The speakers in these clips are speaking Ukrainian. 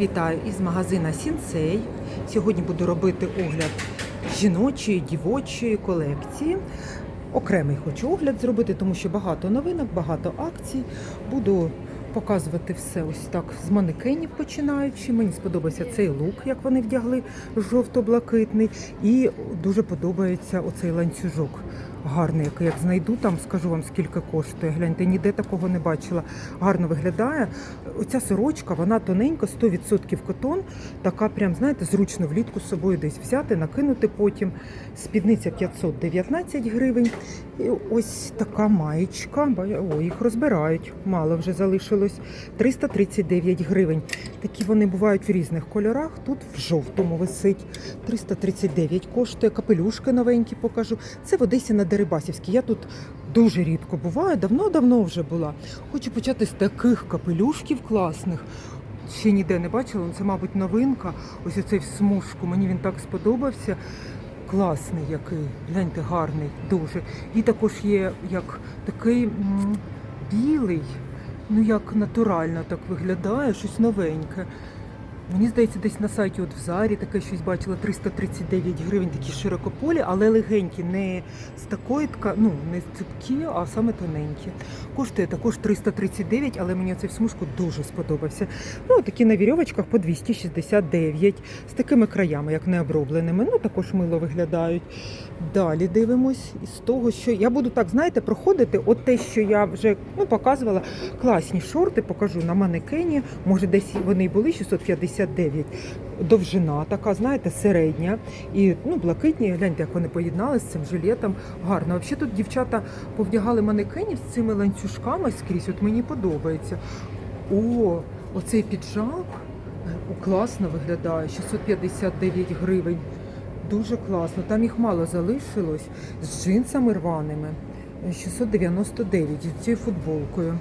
Вітаю із магазина Сінсей. Сьогодні буду робити огляд жіночої, дівочої колекції. Окремий хочу огляд зробити, тому що багато новинок, багато акцій. Буду показувати все ось так з манекенів починаючи. Мені сподобався цей лук, як вони вдягли, жовто-блакитний. І дуже подобається оцей ланцюжок. Гарний, який як знайду, там скажу вам скільки коштує. Гляньте, ніде такого не бачила. Гарно виглядає. Оця сорочка, вона тоненька, 100% котон. Така, прям, знаєте, зручно влітку з собою десь взяти, накинути потім. Спідниця 519 гривень. І ось така маєчка. О, їх розбирають. Мало вже залишилось. 339 гривень. Такі вони бувають в різних кольорах. Тут в жовтому висить. 339 коштує. Капелюшки новенькі покажу. Це в Одесі на Дерибасівській. Я тут дуже рідко буваю, давно-давно вже була. Хочу почати з таких капелюшків класних. Ще ніде не бачила, це, мабуть, новинка. Ось оцей в смужку. Мені він так сподобався. Класний який, гляньте, гарний, дуже. І також є як такий м, білий, ну як натурально так виглядає, щось новеньке. Мені здається, десь на сайті от в Зарі таке щось бачила 339 гривень, такі широкополі, але легенькі, не з такої тка, ну не цупкі, а саме тоненькі. Коштує також 339, але мені цей в смужку дуже сподобався. Ну, такі на вірьовочках по 269, з такими краями, як не обробленими. Ну, також мило виглядають. Далі дивимось із того, що я буду так, знаєте, проходити от те, що я вже ну, показувала. Класні шорти покажу на манекені. Може, десь вони були 650. 59. Довжина така, знаєте, середня. І ну, блакитні, гляньте, як вони поєдналися з цим жилетом. Гарно. Взагалі тут дівчата повдягали манекенів з цими ланцюжками скрізь. От мені подобається. О, оцей піджак е, класно виглядає. 659 гривень. Дуже класно. Там їх мало залишилось з джинсами рваними. Е, 699 з цією футболкою.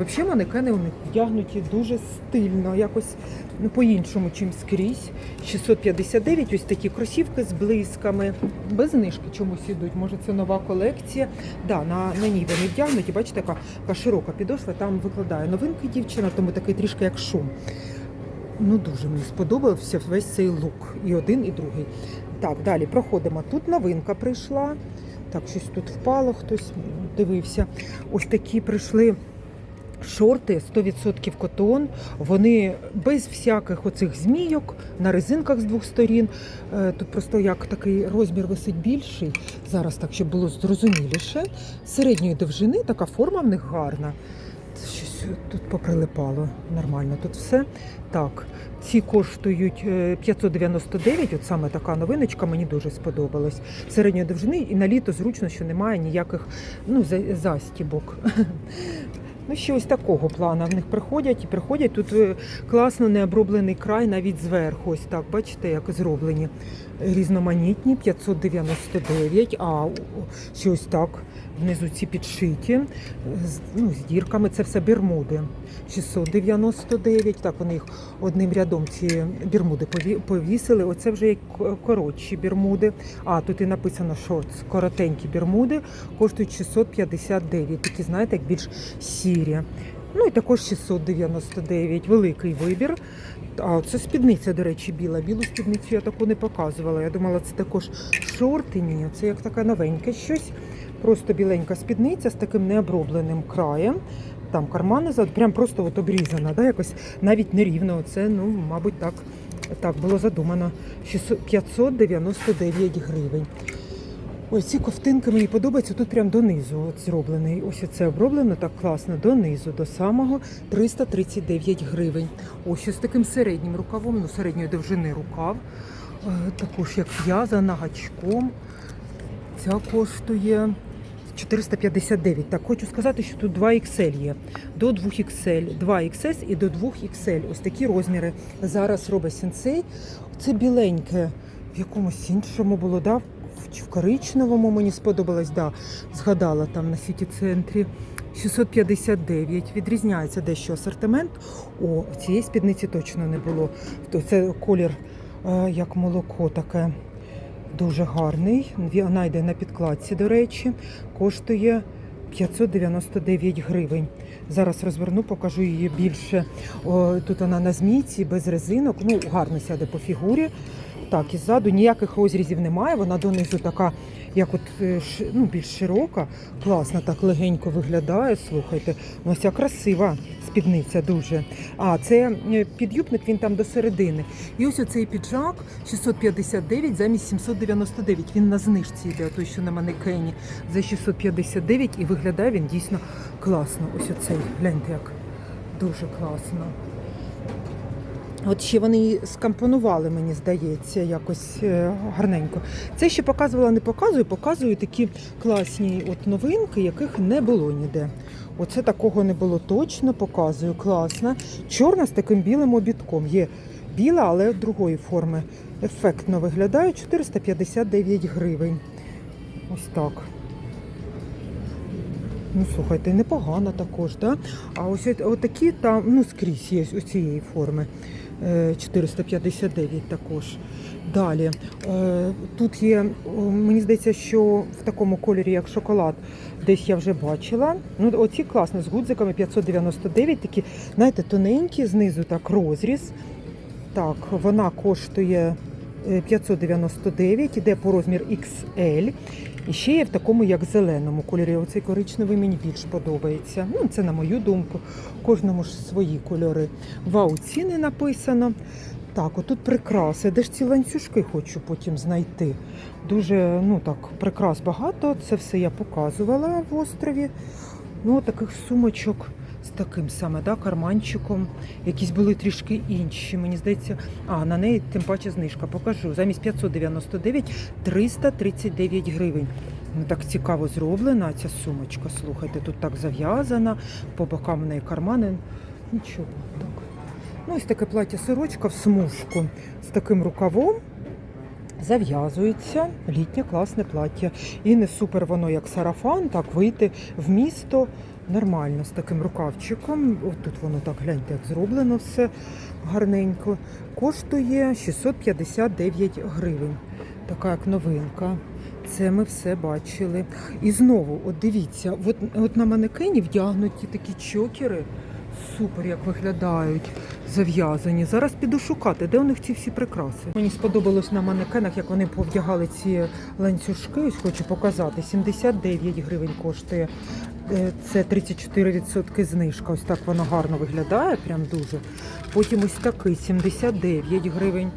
Взагалі манекени у них вдягнуті дуже стильно, якось ну, по-іншому, чим скрізь. 659, ось такі кросівки з блисками. Без знижки чомусь ідуть. Може, це нова колекція. Да, на, на ній вони вдягнуті. Бачите, яка, яка широка підошва, там викладає новинки дівчина, тому такий трішки як шум. Ну, дуже мені сподобався весь цей лук. І один, і другий. Так, далі проходимо. Тут новинка прийшла. Так, щось тут впало, хтось дивився. Ось такі прийшли шорти 100% котон. Вони без всяких оцих змійок на резинках з двох сторін. Е, Тут просто як такий розмір висить більший. Зараз так, щоб було зрозуміліше. Середньої довжини така форма в них гарна. Щось тут поприлипало нормально. Тут все так. Ці коштують е, 599, от саме така новиночка мені дуже сподобалась. Середньої довжини і на літо зручно, що немає ніяких ну, застібок. Ну, ще ось такого плану в них приходять і приходять. Тут е, класно необроблений край навіть зверху. Ось так, бачите, як зроблені. Різноманітні, 599, а щось так внизу ці підшиті, ну, з дірками, це все бермуди. 699, так вони їх одним рядом ці бермуди повісили. Оце вже як коротші бермуди. А тут і написано шортс, коротенькі бермуди, коштують 659. Такі, знаєте, як більш сірі. Ну і також 699, великий вибір. А це спідниця, до речі, біла. Білу спідницю я таку не показувала. Я думала, це також шорти. Ні, це як така новеньке щось. Просто біленька спідниця з таким необробленим краєм. Там кармани зад, прям просто от обрізана, да, якось навіть нерівно. Це, ну, мабуть, так, так було задумано. 600 599 гривень. Ось ці ковтинки мені подобаються. Тут прям донизу от зроблений. Ось це оброблено так класно. Донизу, до самого 339 гривень. Ось з таким середнім рукавом, ну середньої довжини рукав. Е, Також як в'язана гачком. Ця коштує 459. Так, хочу сказати, що тут 2 XL є. До 2 XL, 2 XS і до 2 XL. Ось такі розміри зараз робить сенсей. Це біленьке в якомусь іншому було, да? чи в коричневому мені сподобалось, да. згадала там на сіті центрі. 659. Відрізняється дещо асортимент. О, цієї спідниці точно не було. Це колір е, як молоко таке. Дуже гарний. Вона йде на підкладці, до речі, коштує 599 гривень. Зараз розверну, покажу її більше. О, тут вона на змійці, без резинок. Ну, гарно сяде по фігурі. Так, і ззаду ніяких розрізів немає. Вона донизу така, як от е, ну, більш широка, класно, так легенько виглядає. Слухайте, ну ця красива спідниця дуже. А це е, підюбник, він там до середини. І ось оцей піджак 659 замість 799. Він на знижці йде, той, що на манекені за 659 і виглядає він дійсно класно. Ось оцей, гляньте як дуже класно. От ще вони її скомпонували, мені здається, якось е, гарненько. Це ще показувала, не показую, показую такі класні от новинки, яких не було ніде. Оце такого не було точно, показую. Класно. Чорна з таким білим обідком. Є біла, але другої форми. Ефектно виглядає 459 гривень. Ось так. Ну, слухайте, непогано також, да? А ось от- отакі там, ну, скрізь є ось цієї форми. Е, 459 також. Далі. Е, Тут є, мені здається, що в такому кольорі, як шоколад, десь я вже бачила. Ну, оці класно, з гудзиками 599, такі, знаєте, тоненькі, знизу так розріз. Так, вона коштує е, 599, іде по розмір XL. І ще є в такому, як зеленому кольорі. Оцей коричневий мені більш подобається. Ну, це на мою думку. Кожному ж свої кольори. Вау, ціни написано. Так, отут прикраси. Де ж ці ланцюжки хочу потім знайти. Дуже, ну так, прикрас багато. Це все я показувала в острові. Ну, таких сумочок з таким саме, да, карманчиком. Якісь були трішки інші. Мені здається, а на неї тим паче знижка. Покажу. Замість 599 339 гривень. Ну так цікаво зроблена ця сумочка. Слухайте, тут так зав'язана, по бокам в неї кармани. Нічого так. Ну, ось таке плаття сорочка в смужку з таким рукавом. Зав'язується літнє класне плаття. І не супер воно як сарафан, так вийти в місто нормально з таким рукавчиком. От тут воно так гляньте, як зроблено все гарненько. Коштує 659 гривень. Така як новинка. Це ми все бачили. І знову, от дивіться, от, от на манекені вдягнуті такі чокери. Супер, як виглядають зав'язані. Зараз піду шукати, де у них ці всі прикраси. Мені сподобалось на манекенах, як вони повдягали ці ланцюжки. Ось хочу показати. 79 гривень коштує. Е, Це 34% знижка. Ось так воно гарно виглядає, прям дуже. Потім ось такий 79 гривень.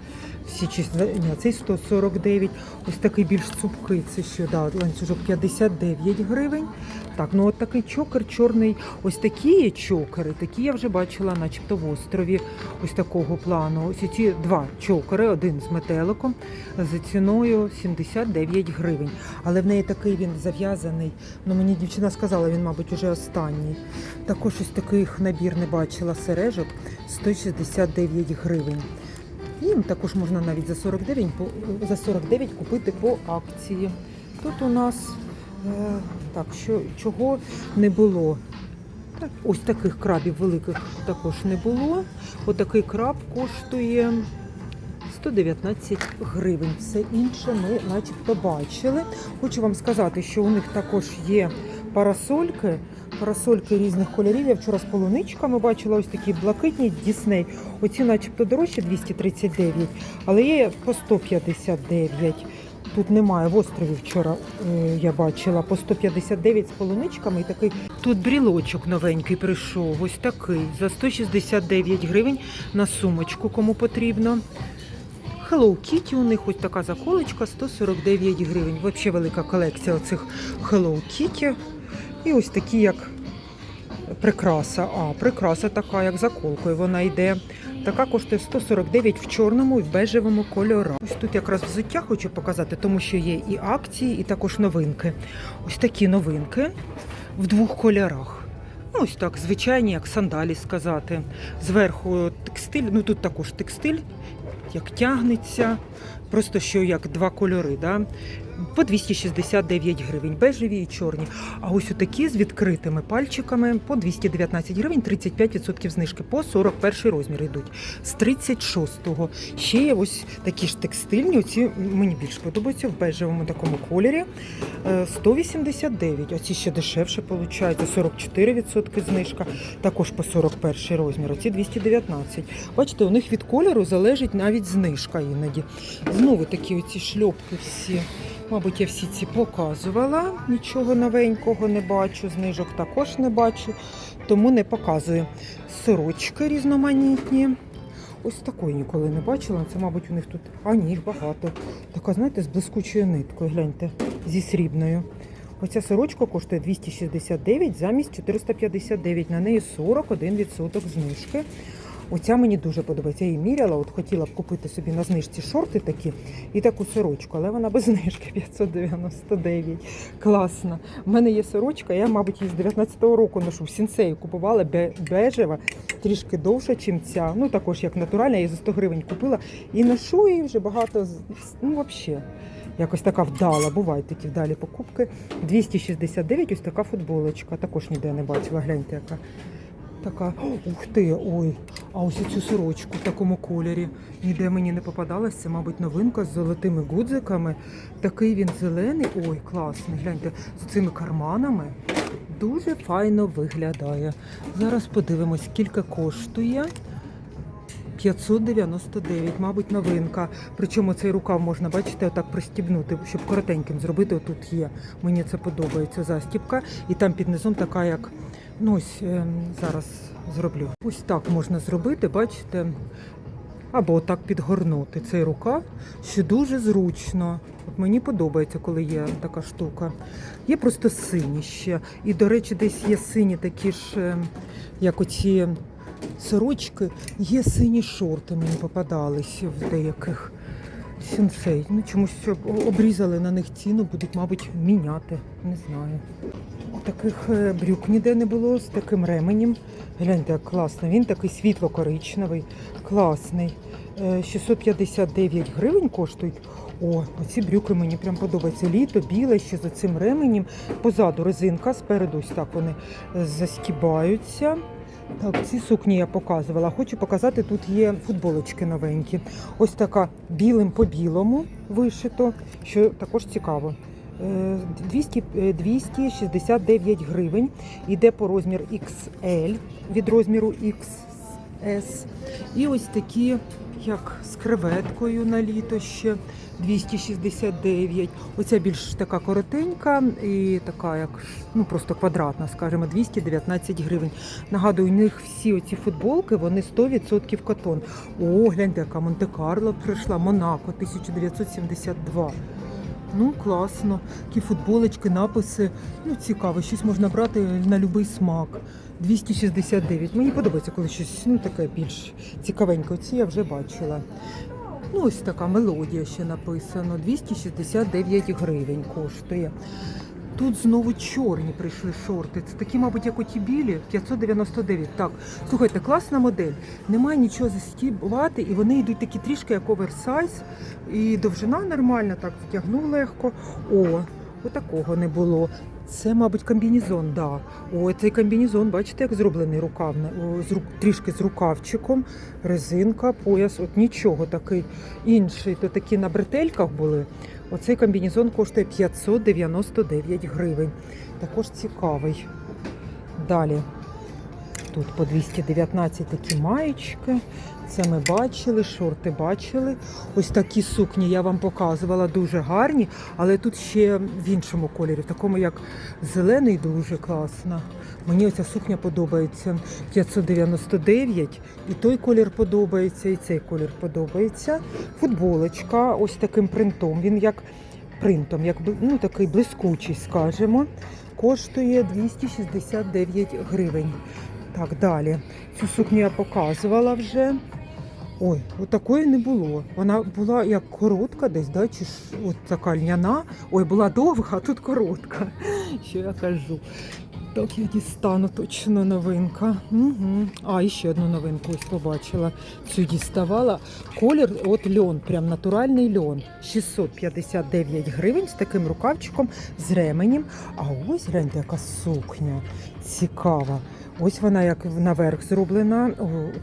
Всі числа, цей 149, ось такий більш цупкий, це що, да, ланцюжок 59 гривень. Так, ну от такий чокер чорний, ось такі є чокери, такі я вже бачила, начебто в острові, ось такого плану. Ось ці два чокери, один з метеликом, за ціною 79 гривень. Але в неї такий він зав'язаний. Ну мені дівчина сказала, він, мабуть, уже останній. Також ось таких набір не бачила сережок 169 гривень. Їм також можна навіть за 49, по- за 49 купити по акції. Тут у нас е, так, що, чого не було. Ось таких крабів великих також не було. Отакий краб коштує 119 гривень. Все інше ми начебто бачили. Хочу вам сказати, що у них також є парасольки. Парасольки різних кольорів. Я вчора з полуничками бачила ось такі блакитні Дісней. Оці начебто дорожче 239, але є по 159. Тут немає в острові вчора е, я бачила по 159 з полуничками і такий. Тут брілочок новенький прийшов, ось такий, за 169 гривень на сумочку, кому потрібно. Hello Kitty у них ось така заколочка 149 гривень. Взагалі велика колекція оцих Hello Kitty. І ось такі, як прикраса. А, прикраса така, як заколкою. Вона йде. Така коштує 149 в чорному і в бежевому кольорах. Ось тут якраз взуття хочу показати, тому що є і акції, і також новинки. Ось такі новинки в двох кольорах. Ну, ось так, звичайні, як сандалі сказати. Зверху текстиль, ну тут також текстиль, як тягнеться, просто що як два кольори. Да? По 269 гривень, бежеві і чорні. А ось такі з відкритими пальчиками по 219 гривень, 35% знижки, по 41 розмір йдуть. З 36-го. Ще є ось такі ж текстильні, оці мені більш подобаються в бежевому такому кольорі. Е, 189, оці ще дешевше виходить, 44% знижка, також по 41 розмір, оці 219. Бачите, у них від кольору залежить навіть знижка іноді. Знову такі оці шльопки всі. Мабуть, я всі ці показувала. Нічого новенького не бачу, знижок також не бачу, тому не показую. Сорочки різноманітні. Ось такої ніколи не бачила. Це, мабуть, у них тут. А ні, їх багато. Така, знаєте, з блискучою ниткою, гляньте, зі срібною. Оця сорочка коштує 269 замість 459. На неї 41% знижки. Оця мені дуже подобається. Я її міряла, от хотіла б купити собі на знижці шорти такі і таку сорочку, але вона без знижки 599. Класно. У мене є сорочка, я, мабуть, її з 19-го року ношу в сінцеї купувала бежева, трішки довша, ніж ця. Ну також як натуральна, я її за 100 гривень купила і ношу її вже багато. Ну, взагалі. Якось така вдала, бувають такі вдалі покупки. 269, ось така футболочка. Також ніде не бачила. Гляньте, яка. Така, ух ти, ой. А ось цю сорочку в такому кольорі. Ніде мені не попадалася. Це, мабуть, новинка з золотими гудзиками. Такий він зелений. Ой, класний. Гляньте, з цими карманами. Дуже файно виглядає. Зараз подивимось, скільки коштує. 599, мабуть, новинка. Причому цей рукав можна, бачите, отак пристібнути, щоб коротеньким зробити. Отут є. Мені це подобається застібка. І там під низом така, як ну ось ем, зараз зроблю. Ось так можна зробити, бачите. Або отак підгорнути цей рукав, що дуже зручно. От мені подобається, коли є така штука. Є просто сині ще. І, до речі, десь є сині такі ж, ем, як оці сорочки, є сині шорти, мені попадалися в деяких сінсей. Ну, чомусь обрізали на них ціну, будуть, мабуть, міняти. Не знаю. Таких е, брюк ніде не було з таким ременем. Гляньте, як класно. Він такий світло-коричневий, класний. Е, 659 гривень коштують. О, оці брюки мені прям подобаються. Літо, біле, ще з цим ременем. Позаду резинка, спереду ось так вони е, застібаються. Так, ці сукні я показувала. Хочу показати, тут є футболочки новенькі. Ось така білим по білому вишито, що також цікаво. Е, 200, е, 269 гривень. Іде по розмір XL від розміру XS. І ось такі, як з креветкою на літо ще 269. Оця більш така коротенька і така, як ну просто квадратна, скажімо, 219 гривень. Нагадую, у них всі оці футболки, вони 100% котон. О, гляньте, яка Монте-Карло прийшла, Монако 1972. Ну, класно. Такі футболочки, написи. Ну, цікаво, щось можна брати на будь-який смак. 269. Мені подобається, коли щось ну, таке більш цікавеньке. Оці я вже бачила. Ну, ось така мелодія ще написано. 269 гривень коштує. Тут знову чорні прийшли шорти. Це такі, мабуть, як оті білі, 599. Так, слухайте, класна модель. Немає нічого застібувати, і вони йдуть такі трішки як оверсайз. І довжина нормальна, так втягнув легко. О, отакого не було. Це, мабуть, комбінезон, да. О, цей комбінезон, бачите, як зроблений рукавне, о, з рук, трішки з рукавчиком, резинка, пояс, от нічого такий інший. То такі на бретельках були. Оцей комбінезон коштує 599 гривень. Також цікавий. Далі. Тут по 219 такі маєчки. Це ми бачили, шорти бачили. Ось такі сукні я вам показувала, дуже гарні, але тут ще в іншому кольорі, в такому як зелений, дуже класно. Мені оця сукня подобається 599, і той колір подобається, і цей колір подобається. Футболочка ось таким принтом. Він як принтом, як ну, такий блискучий, скажімо. Коштує 269 гривень. Так, далі. Цю сукню я показувала вже. Ой, от такої не було. Вона була як коротка десь, да? чи от така льняна. Ой, була довга, а тут коротка. Що я кажу. Так, я дістану точно новинка. Угу. А, і ще одну новинку ось побачила. Цю діставала. Колір, от льон, прям натуральний льон. 659 гривень з таким рукавчиком, з ременем. А ось гляньте, яка сукня цікава. Ось вона як наверх зроблена.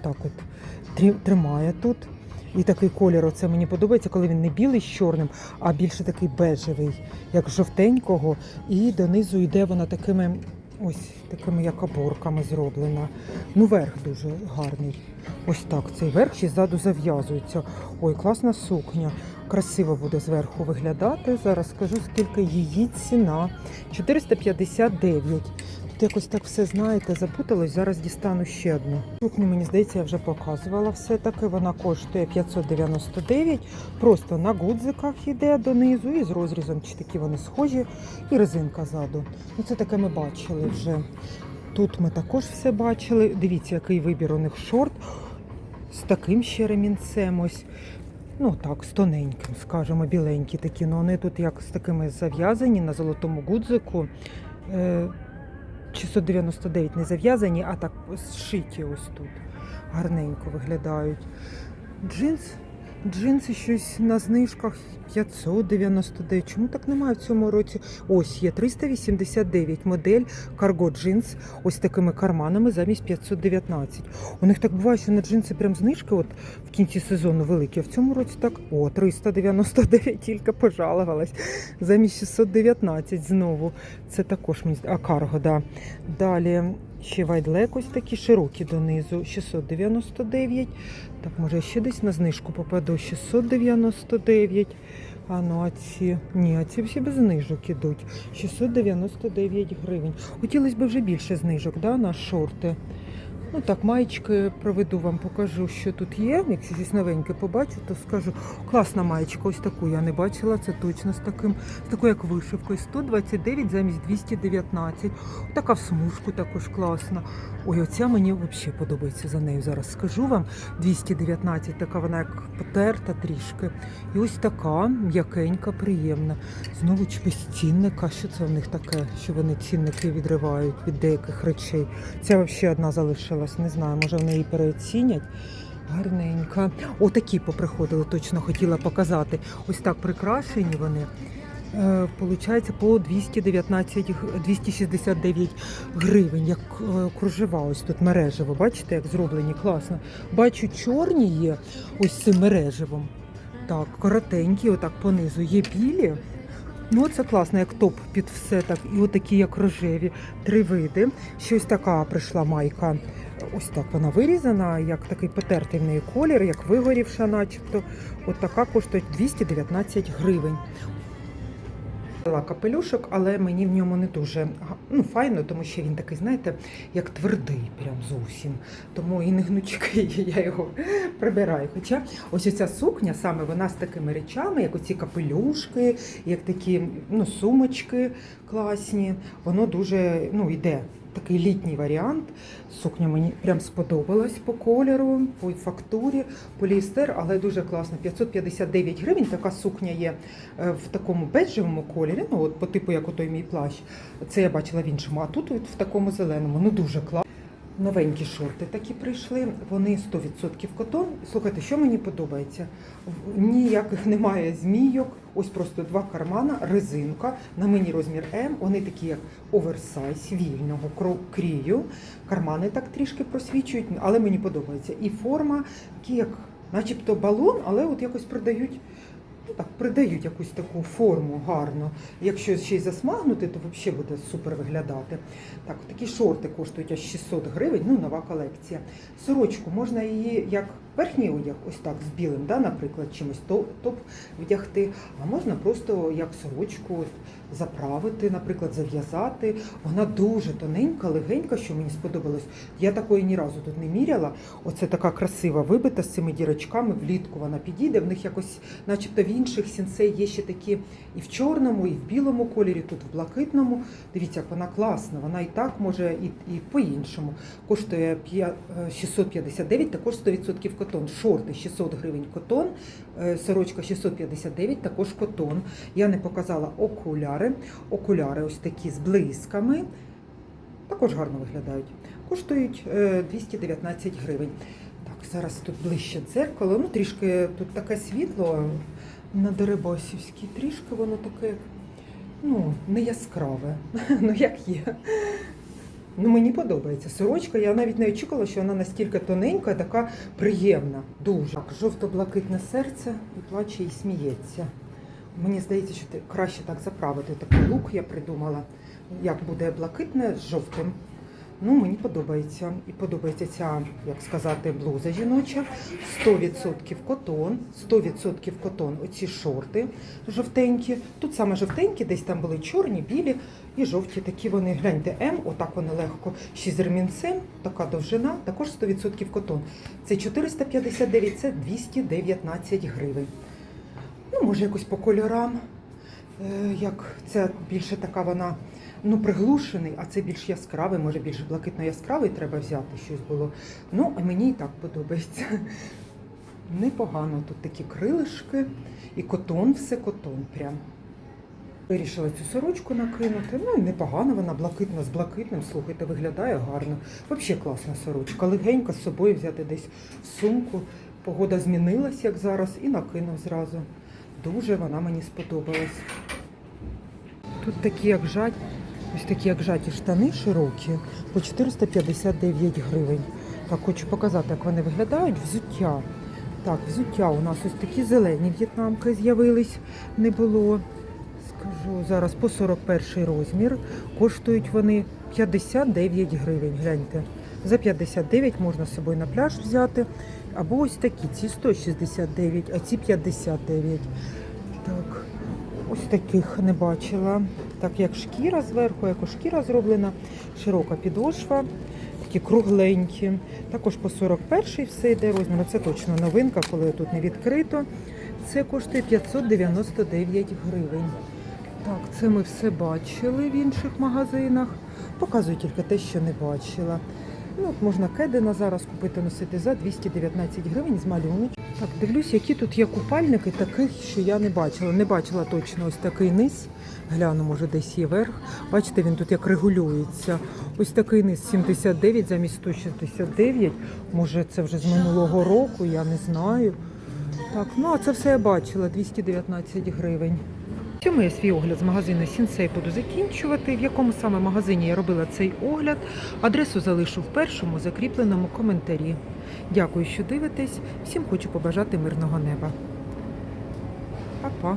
Так от тримає тут. І такий колір, оце мені подобається, коли він не білий з чорним, а більше такий бежевий, як жовтенького. І донизу йде вона такими ось такими як оборками зроблена. Ну, верх дуже гарний. Ось так. Цей верх ще ззаду зав'язується. Ой, класна сукня. Красиво буде зверху виглядати. Зараз скажу, скільки її ціна. 459. Тут якось так все знаєте, запуталось. Зараз дістану ще одну. Сукню, мені здається, я вже показувала все-таки. Вона коштує 599. Просто на гудзиках йде донизу і з розрізом, чи такі вони схожі, і резинка ззаду. Ну, це таке ми бачили вже. Тут ми також все бачили. Дивіться, який вибір у них шорт з таким ще ремінцем. Ось. Ну так, з тоненьким, скажімо, біленькі такі. Ну вони тут як з такими зав'язані на золотому гудзику. Е, 699 не зав'язані, а так зшиті ось тут. Гарненько виглядають. Джинс. Джинси щось на знижках 599. Чому так немає в цьому році? Ось є 389 модель Cargo джинс ось такими карманами замість 519. У них так буває, що на джинси прям знижки от в кінці сезону великі. А в цьому році так о 399 тільки пожалувалась. Замість 619 знову. Це також мені а карго, да. Далі ще вайдлек ось такі широкі донизу 699. Так, може ще десь на знижку попаду 699. А ну а ці ні, а ці всі без знижок ідуть. 699 гривень. Хотілося б вже більше знижок да, на шорти. Ну так, маєчки проведу вам, покажу, що тут є. Якщо щось новеньке побачу, то скажу. Класна маєчка, ось таку я не бачила. Це точно з таким, з такою як вишивкою. 129 замість 219. Така в смужку також класна. Ой, оця мені взагалі подобається за нею. Зараз скажу вам. 219, така вона як потерта трішки. І ось така м'якенька, приємна. Знову без цінника. Що це в них таке, що вони цінники відривають від деяких речей? Ця взагалі одна залишилась, не знаю, може вони її переоцінять. Гарненька. Отакі поприходили, точно хотіла показати. Ось так прикрашені вони. Е, Получається по 219, 269 гривень, як е, кружева. Ось тут мережево. Бачите, як зроблені класно. Бачу, чорні є ось цим мережевом. Так, коротенькі, отак понизу. Є білі. Ну, це класно, як топ під все так. І отакі, як рожеві, три види. Щось така прийшла майка. Ось так вона вирізана, як такий потертий в неї колір, як вигорівша, начебто. От така коштує 219 гривень. Взяла капелюшок, але мені в ньому не дуже ну, файно, тому що він такий, знаєте, як твердий, прям зовсім. Тому і не гнучкий, я його прибираю. Хоча ось оця сукня, саме вона з такими речами, як оці капелюшки, як такі ну, сумочки класні, воно дуже ну, йде. Такий літній варіант. Сукня мені прям сподобалась по кольору, по фактурі, поліестер, але дуже класно. 559 гривень. Така сукня є е, в такому бежевому кольорі, ну от по типу, як отой мій плащ. Це я бачила в іншому, а тут от в такому зеленому. Ну дуже класно. Новенькі шорти такі прийшли, вони 100% котон. Слухайте, що мені подобається? Ніяких немає змійок, ось просто два кармана, резинка, на мені розмір М, вони такі як оверсайз, вільного крію. Кармани так трішки просвічують, але мені подобається. І форма, такі як начебто балон, але от якось придають. Ну так, придають якусь таку форму гарну. Якщо ще й засмагнути, то взагалі буде супер виглядати. Так, такі шорти коштують аж 600 гривень, ну нова колекція. Сорочку можна її як верхній одяг, ось так з білим, да, наприклад, чимось то- топ вдягти, а можна просто як сорочку заправити, наприклад, зав'язати. Вона дуже тоненька, легенька, що мені сподобалось. Я такої ні разу тут не міряла. Оце така красива вибита з цими дірочками. Влітку вона підійде. В них якось, начебто, в інших сінсей є ще такі і в чорному, і в білому кольорі, тут в блакитному. Дивіться, як вона класна. Вона і так може, і, і по-іншому. Коштує п'я- е, 659, також 100% котон. Шорти 600 гривень котон, е, сорочка 659, також котон. Я не показала окуляри. Окуляри ось такі з блисками. Також гарно виглядають. Коштують е, 219 гривень. Так, зараз тут ближче дзеркало. Ну, трішки тут таке світло на Дерибасівській, трішки воно таке, ну, не яскраве. ну, як є. Ну, мені подобається сорочка. Я навіть не очікувала, що вона настільки тоненька, така приємна. Дуже. Так, жовто-блакитне серце і плаче і сміється. Мені здається, що краще так заправити. Такий лук я придумала. Як буде блакитне з жовтим. Ну, мені подобається. І подобається ця, як сказати, блуза жіноча. 100% котон, 100% котон. Оці шорти жовтенькі. Тут саме жовтенькі, десь там були чорні, білі і жовті. Такі вони, гляньте, М, отак вони легко. Ще з ремінцем, така довжина, також 100% котон. Це 459, це 219 гривень. Ну, може, якось по кольорам. Е, Як це більше така вона ну, приглушений, а це більш яскравий, може більш блакитно яскравий треба взяти щось було. Ну, а мені і так подобається. Непогано тут такі крилишки і котон, все котон прям. Вирішила цю сорочку накинути. Ну непогано вона блакитна з блакитним. Слухайте, виглядає гарно. Взагалі класна сорочка. Легенька з собою взяти десь в сумку. Погода змінилась, як зараз, і накинув зразу. Дуже вона мені сподобалась. Тут такі, як жать, ось такі, як жаті штани широкі, по 459 гривень. Так, хочу показати, як вони виглядають. Взуття. Так, взуття у нас ось такі зелені в'єтнамки з'явились, не було. Скажу зараз по 41 розмір. Коштують вони 59 гривень. Гляньте. За 59 можна з собою на пляж взяти. Або ось такі, ці 169, а ці 59. Так, ось таких не бачила. Так як шкіра зверху, як шкіра зроблена, широка підошва, такі кругленькі. Також по 41 все йде розмір. Це точно новинка, коли тут не відкрито. Це коштує 599 гривень. Так, це ми все бачили в інших магазинах. Показую тільки те, що не бачила. Ну, от можна кедена зараз купити, носити за 219 гривень з малюночком. Так, дивлюсь, які тут є купальники, таких, що я не бачила. Не бачила точно ось такий низ. Гляну, може, десь є верх. Бачите, він тут як регулюється. Ось такий низ 79 замість 169. Може, це вже з минулого року, я не знаю. Так, ну а це все я бачила, 219 гривень. Цьому я свій огляд з магазину Сінсей буду закінчувати. В якому саме магазині я робила цей огляд. Адресу залишу в першому закріпленому коментарі. Дякую, що дивитесь. Всім хочу побажати мирного неба. Па-па.